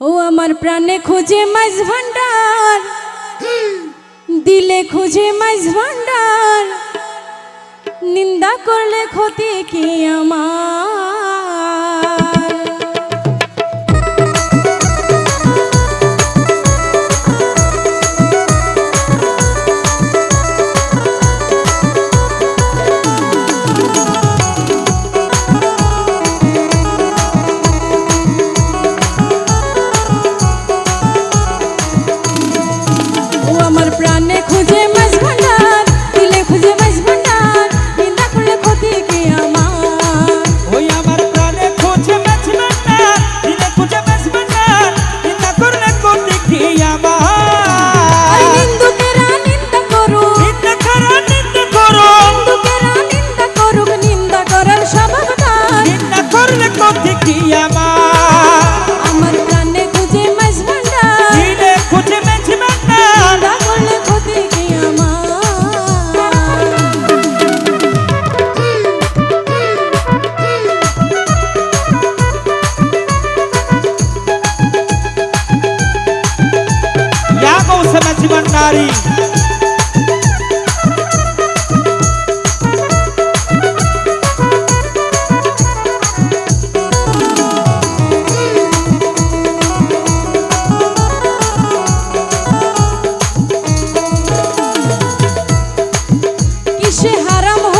ও আমার প্রাণে খুঁজে মাইজ ভান্ডার দিলে খুঁজে মাইজ ভান্ডার নিন্দা করলে ক্ষতি কি আমার? हरम हो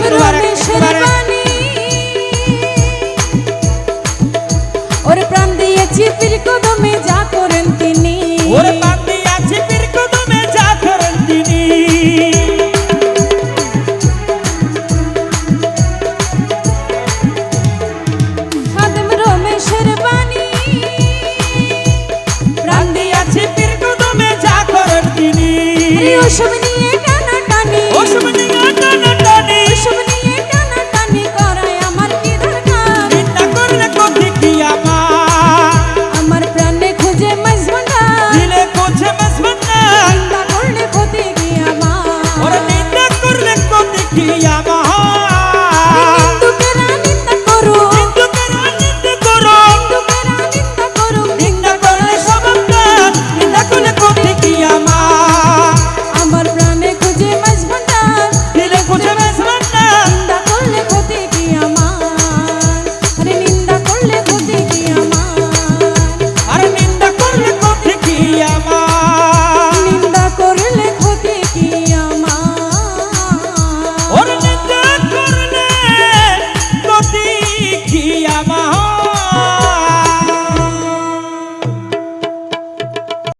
even let me.